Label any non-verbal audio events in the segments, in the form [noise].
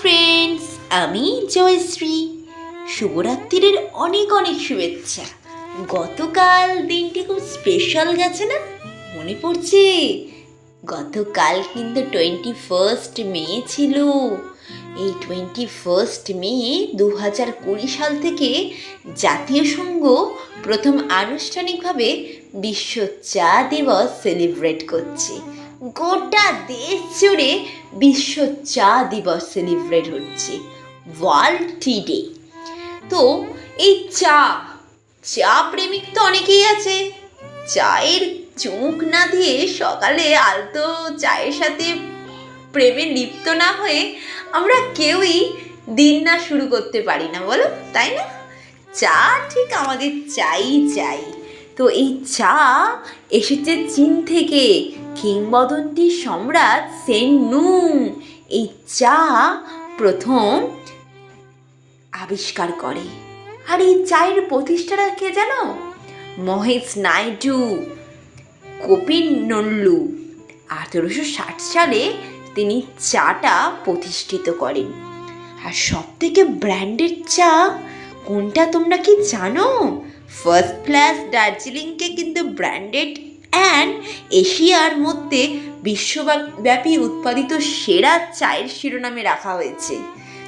Friends আমি জয়শ্রী। শুভরাত্রির অনেক অনেক শুভেচ্ছা। গতকাল দিনটি খুব স্পেশাল গেছে না? মনে পড়ছে? গতকাল কিন্তু টোয়েন্টি ফার্স্ট মে ছিল। এই টোয়েন্টি ফার্স্ট মে দু হাজার কুড়ি সাল থেকে জাতীয় সংঘ প্রথম আনুষ্ঠানিকভাবে বিশ্ব চা দিবস সেলিব্রেট করছে। গোটা দেশ জুড়ে বিশ্ব চা দিবস সেলিব্রেট হচ্ছে, ওয়ার্ল্ড টি ডে। তো এই চা চা প্রেমিক তো অনেকেই আছে। চায়ের চুমুক না দিয়ে সকালে আলতো চায়ের সাথে প্রেমে লিপ্ত না হয়ে আমরা কেউই দিন না শুরু করতে পারি না, বলো, তাই না? চা ঠিক আমাদের চাই চাই। তো এই চা এসেছে চীন থেকে। কিংবদন্তি সম্রাট সেন নুং এই চা প্রথম আবিষ্কার করে। আর এই চায়ের প্রতিষ্ঠাটা কে জানো মহেশ নাইডু, কপিল নল্লু। আঠেরোশো ষাট সালে তিনি চাটা প্রতিষ্ঠিত করেন। আর সব থেকে ব্র্যান্ডেড চা কোনটা তোমরা কি জানো? ফার্স্ট ক্লাস দার্জিলিংকে কিন্তু ব্র্যান্ডেড অ্যান্ড এশিয়ার মধ্যে বিশ্বব্যাপী উৎপাদিত সেরা চায়ের শিরোনামে রাখা হয়েছে।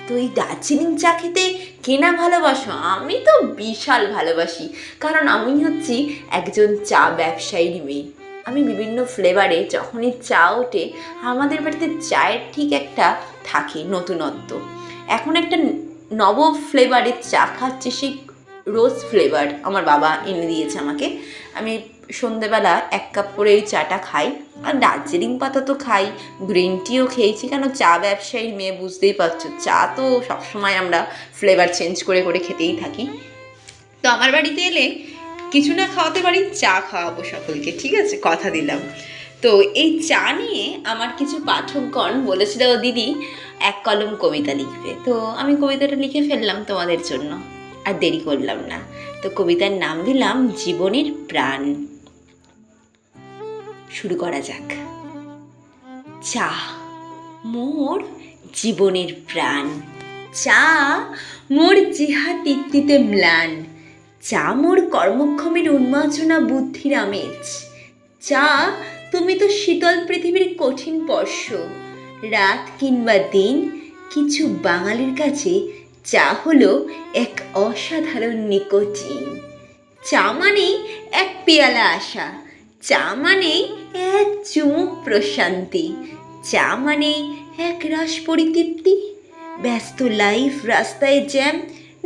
তো এই দার্জিলিং চা খেতে কেনা ভালোবাসো? আমি তো বিশাল ভালোবাসি, কারণ আমি হচ্ছি একজন চা ব্যবসায়ীর মেয়ে। আমি বিভিন্ন ফ্লেভারে যখনই চা ওঠে, আমাদের বাড়িতে চায়ের ঠিক একটা থাকে নতুনত্ব। এখন একটা নব ফ্লেভারের চা খাচ্ছে সেই রোজ ফ্লেভার আমার বাবা এনে দিয়েছে আমাকে। আমি সন্ধেবেলা এক কাপ করে এই চাটা খাই। আর দার্জিলিং পাতা তো খাই, গ্রিন টিও খেয়েছি। কেন চা ব্যবসায়ীর মেয়ে বুঝতেই পারছ, চা তো সবসময় আমরা ফ্লেভার চেঞ্জ করে করে খেতেই থাকি। তো আমার বাড়িতে এলে কিছু না খাওয়াতে পারি, চা খাওয়াবো সকলকে, ঠিক আছে? কথা দিলাম। তো এই চা নিয়ে আমার কিছু পাঠকগণ বলেছিল দিদি, এক কলম কবিতা লিখবে। তো আমি কবিতাটা লিখে ফেললাম তোমাদের জন্য। আর দেরি করলাম না। তো কবিতার নাম দিলাম জীবনের প্রাণ। শুরু করা যাক। চা, মোর জীবনের প্রাণ। চা, মোর জিহা তৃপ্তিতে ম্লান। চা, মোর কর্মক্ষমের উন্মাচনা বুদ্ধির আমেজ। চা, তুমি তো শীতল পৃথিবীর কঠিন স্পর্শ রাত কিংবা দিন, কিছু বাঙালির কাছে চা হলো এক অসাধারণ নিকোটিন। চা মানেই এক পেয়ালা আশা। চা মানেই এক চুমুক প্রশান্তি। চা মানেই এক রাস পরিতৃপ্তি। ব্যস্ত লাইফ রাস্তায় জ্যাম।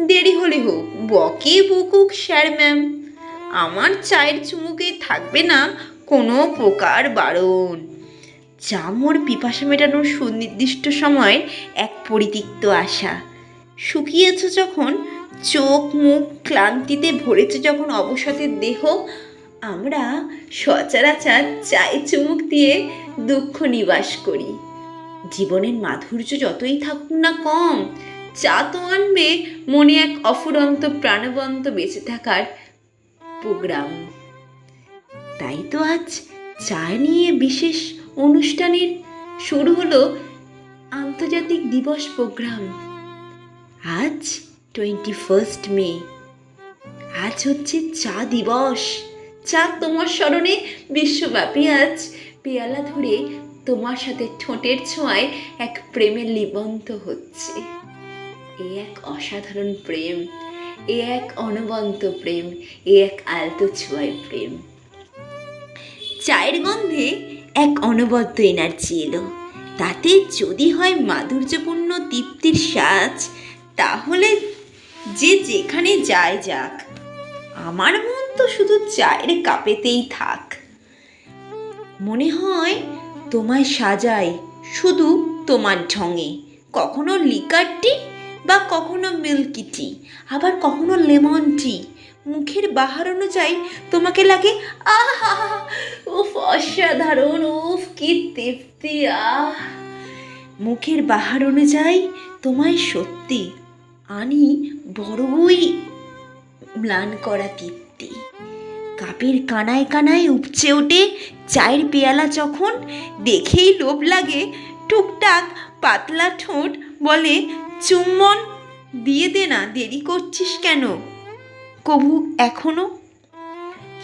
দেরি হলে হোক, বকে বকুক স্যার ম্যাম। আমার চায়ের চুমুকে থাকবে না কোনো প্রকার বারণ। চা মোর পিপাসা মেটানোর সুনির্দিষ্ট সময়ের এক পরিতিক্ত আশা। শুকিয়েছ যখন, চোখ মুখ ক্লান্তিতে ভরেছে যখন অবসাদের দেহ, আমরা সচরাচর চায় চুমুক দিয়ে দুঃখ নিবাস করি। জীবনের মাধুর্য যতই থাকুক না কম, চা তো আনবে মনে এক অফুরন্ত প্রাণবন্ত বেঁচে থাকার প্রোগ্রাম। তাই তো আজ চা নিয়ে বিশেষ অনুষ্ঠানের শুরু হলো আন্তর্জাতিক দিবস প্রোগ্রাম। আজ টোয়েন্টি ফার্স্ট মে। আজ হচ্ছে চা দিবস। চা তোমার স্মরণে বিশ্বব্যাপী আজ। পেয়ালা ধরে তোমার সাথে ঠোঁটের ছোঁয়ায় এক প্রেমের লিবন্ত হচ্ছে। এ এক অসাধারণ প্রেম। এ এক অনবন্ত প্রেম। এ এক আলতো ছোঁয়ায় প্রেম। চায়ের গন্ধে এক অনবদ্য এনার্জি এলো। তাতে যদি হয় মাধুর্যপূর্ণ তৃপ্তির সাজ তাহলে যে যেখানে যায় যাক, আমার মন তো শুধু চায়ের কাপেতেই থাক। মনে হয় তোমায় সাজাই শুধু তোমার ঢঙে। কখনো লিকার টি বা কখনো মিল্কি টি, আবার কখনো লেমন টি। মুখের বাহার অনুযায়ী তোমাকে লাগে, আহা, উফ, অসাধারণ, উফ, কি তৃপ্তি, আহ। মুখের বাহার অনুযায়ী তোমায় সত্যি আনি বড়ই ম্লান করা তৃপ্তি। কাপের কানায় কানায় উপচে ওঠে চায়ের পেয়ালা যখন দেখেই লোভ লাগে, টুকটাক পাতলা ঠোঁট বলে, চুম্বন, দিয়ে দে না, দেরি করছিস কেন? কবু, এখনও?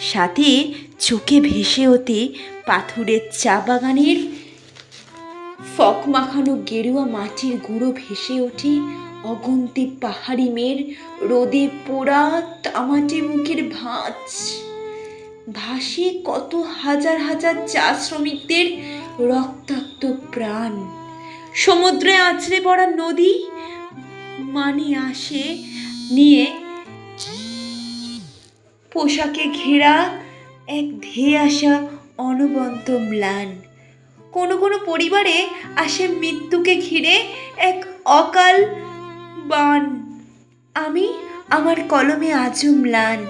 সাথে চোখে ভেসে ওতে পাথরের চা বাগানের ফক মাখানো গেরুয়া মাটির গুঁড়ো ভেসে ওঠে অগন্তি পাহাড়ি মেয়ের রোদে পোড়া তামাটে মুখের ভাঁজ। ভাসে কত হাজার হাজার চা শ্রমিকদের রক্তাক্ত প্রাণ। সমুদ্রে আছড়ে পড়া নদী মানে আসে নিয়ে পোশাকে ঘেরা এক ধেয়ে আসা অনবন্ত ম্লান। কোনো কোনো পরিবারে আসে মৃত্যুকে ঘিরে এক অকাল বান। আমি আমার কলমে আজও ম্লান।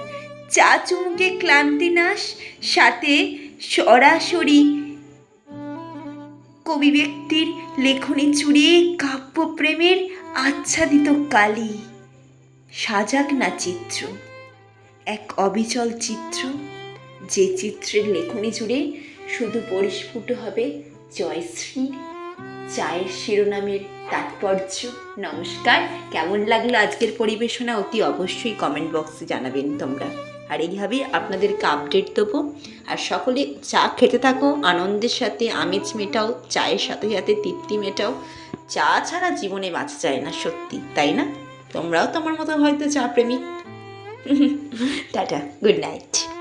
চা চুমুকে ক্লান্তি নাশ, সাথে সরাসরি কবি ব্যক্তির লেখনী চুড়িয়ে কাব্যপ্রেমের আচ্ছাদিত কালি। সাজাক না চিত্র, এক অবিচল চিত্র। যে চিত্রের লেখনী জুড়ে শুধু পরিস্ফুট হবে জয়শ্রী চায়ের শিরোনামের তাৎপর্য। নমস্কার, কেমন লাগল আজকের পরিবেশনা? অতি অবশ্যই কমেন্ট বক্সে জানাবেন তোমরা। আর এইভাবেই আপনাদেরকে আপডেট দেবো। আর সকলে চা খেতে থাকো, আনন্দের সাথে আমেজ মেটাও, চায়ের সাথে সাথে তৃপ্তি মেটাও। চা ছাড়া জীবনে বাঁচা যায় না সত্যি, তাই না? তোমরাও তোমার মতো হয়তো চা প্রেমিক। [laughs] Tata good night